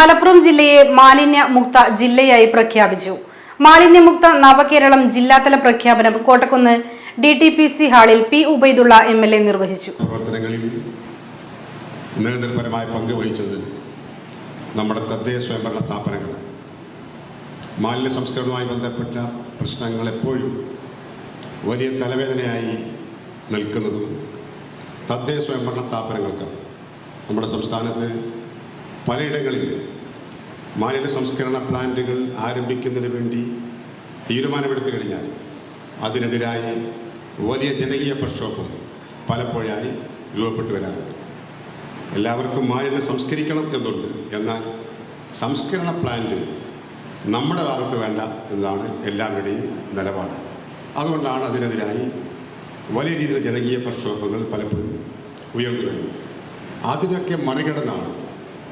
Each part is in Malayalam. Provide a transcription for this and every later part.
മലപ്പുറം ജില്ലയെ മാലിന്യമുക്ത ജില്ലയായി പ്രഖ്യാപിച്ചു. മാലിന്യമുക്ത നവകേരളം ജില്ലാതല പ്രഖ്യാപനം Kottakkunnu D T P C ഹാളിൽ P Ubaidulla M L A നിർവഹിച്ചു. പ്രവർത്തനങ്ങളിൽ പങ്ക് വഹിച്ചത് നമ്മുടെ തദ്ദേശ സ്വയംഭരണ സ്ഥാപനങ്ങൾ മാലിന്യ സംസ്കരണവുമായി ബന്ധപ്പെട്ട പ്രശ്നങ്ങൾ എപ്പോഴും വലിയ തലവേദനയായി നിൽക്കുന്നതും തദ്ദേശ സ്വയംഭരണ സ്ഥാപനങ്ങൾക്ക് നമ്മുടെ സംസ്ഥാനത്ത് പലയിടങ്ങളിൽ മാലിന്യ സംസ്കരണ പ്ലാന്റുകൾ ആരംഭിക്കുന്നതിന് വേണ്ടി തീരുമാനമെടുത്തു കഴിഞ്ഞാൽ അതിനെതിരായി വലിയ ജനകീയ പ്രക്ഷോഭം പലപ്പോഴായി രൂപപ്പെട്ടു വരാറുണ്ട്. എല്ലാവർക്കും മാലിന്യം സംസ്കരിക്കണം എന്നുണ്ട്. എന്നാൽ സംസ്കരണ പ്ലാന്റ് നമ്മുടെ ഭാഗത്ത് വേണ്ട എന്നതാണ് എല്ലാവരുടെയും നിലപാട്. അതുകൊണ്ടാണ് അതിനെതിരായി വലിയ രീതിയിൽ ജനകീയ പ്രക്ഷോഭങ്ങൾ പലപ്പോഴും ഉയർന്നു വരുന്നത്. അതിനൊക്കെ മറികടന്നാണ്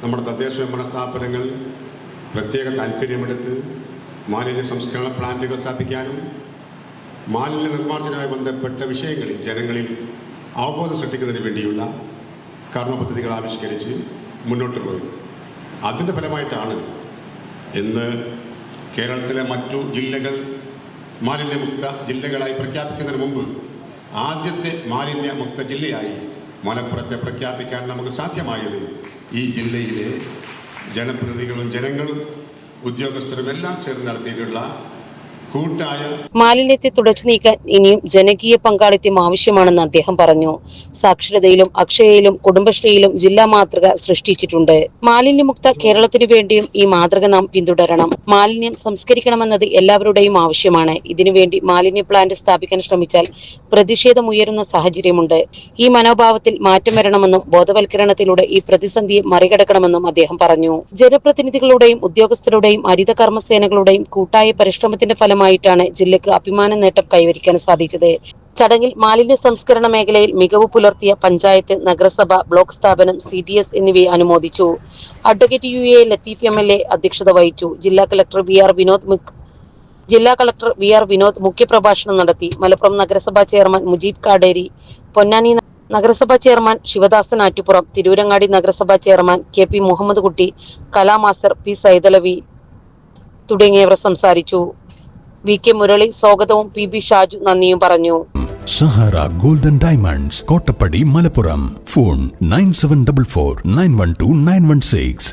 നമ്മുടെ തദ്ദേശ ഭരണ സ്ഥാപനങ്ങൾ പ്രത്യേക താല്പര്യമെടുത്ത് മാലിന്യ സംസ്കരണ പ്ലാന്റുകൾ സ്ഥാപിക്കാനും മാലിന്യ നിർമ്മാർജനവുമായി ബന്ധപ്പെട്ട വിഷയങ്ങളിൽ ജനങ്ങളിൽ അവബോധം സൃഷ്ടിക്കുന്നതിന് വേണ്ടിയുള്ള കർമ്മ പദ്ധതികൾ ആവിഷ്കരിച്ച് മുന്നോട്ട് പോയി. അതിന്റെ ഫലമായിട്ടാണ് ഇന്ന് കേരളത്തിലെ മറ്റു ജില്ലകൾ മാലിന്യമുക്ത ജില്ലകളായി പ്രഖ്യാപിക്കുന്നതിന് മുമ്പ് ആദ്യത്തെ മാലിന്യമുക്ത ജില്ലയായി മലപ്പുറത്തെ പ്രഖ്യാപിക്കാൻ നമുക്ക് സാധ്യമായത് ഈ ജില്ലയിലെ ജനപ്രതിനിധികളും ജനങ്ങളും ഉദ്യോഗസ്ഥരും എല്ലാം ചേർന്ന് നടത്തിയിട്ടുള്ള മാലിന്യത്തെ തുടച്ചു നീക്കാൻ ഇനിയും ജനകീയ പങ്കാളിത്തം ആവശ്യമാണെന്ന് അദ്ദേഹം പറഞ്ഞു. സാക്ഷരതയിലും അക്ഷയയിലും കുടുംബശ്രീയിലും ജില്ലാ മാതൃക സൃഷ്ടിച്ചിട്ടുണ്ട്. മാലിന്യമുക്ത കേരളത്തിനു വേണ്ടിയും ഈ മാതൃക നാം പിന്തുടരണം. മാലിന്യം സംസ്കരിക്കണമെന്നത് എല്ലാവരുടെയും ആവശ്യമാണ്. ഇതിനുവേണ്ടി മാലിന്യ പ്ലാന്റ് സ്ഥാപിക്കാൻ ശ്രമിച്ചാൽ പ്രതിഷേധമുയരുന്ന സാഹചര്യമുണ്ട്. ഈ മനോഭാവത്തിൽ മാറ്റം വരണമെന്നും ബോധവൽക്കരണത്തിലൂടെ ഈ പ്രതിസന്ധിയെ മറികടക്കണമെന്നും അദ്ദേഹം പറഞ്ഞു. ജനപ്രതിനിധികളുടെയും ഉദ്യോഗസ്ഥരുടെയും ഹരിത കർമ്മസേനകളുടെയും കൂട്ടായ പരിശ്രമത്തിന്റെ ഫലമായിട്ടാണ് ജില്ലക്ക് അഭിമാന നേട്ടം കൈവരിക്കാൻ സാധിച്ചത്. ചടങ്ങിൽ മാലിന്യ സംസ്കരണ മേഖലയിൽ മികവ് പുലർത്തിയ പഞ്ചായത്ത് നഗരസഭ ബ്ലോക്ക് സ്ഥാപനം സി ഡി എസ് എന്നിവയെ അനുമോദിച്ചു. Advocate U A Latheef M L A അധ്യക്ഷത വഹിച്ചു. ജില്ലാ കളക്ടർ വി ആർ വിനോദ് ജില്ലാ കളക്ടർ വി ആർ വിനോദ് മുഖ്യപ്രഭാഷണം നടത്തി. മലപ്പുറം നഗരസഭാ ചെയർമാൻ മുജീബ് കാടേരി പൊന്നാനി നഗരസഭാ ചെയർമാൻ ശിവദാസൻ ആറ്റുപുറം തിരൂരങ്ങാടി നഗരസഭാ ചെയർമാൻ കെ പി മുഹമ്മദ് കുട്ടി കലാമാസ്റ്റർ പി സൈതലവി തുടങ്ങിയവർ സംസാരിച്ചു. വി കെ മുരളി സ്വാഗതവും പി ബി ഷാജു നന്ദിയും പറഞ്ഞു. Sahara golden diamonds Kottappadi Malappuram. Phone nine seven double four nine one two nine one six.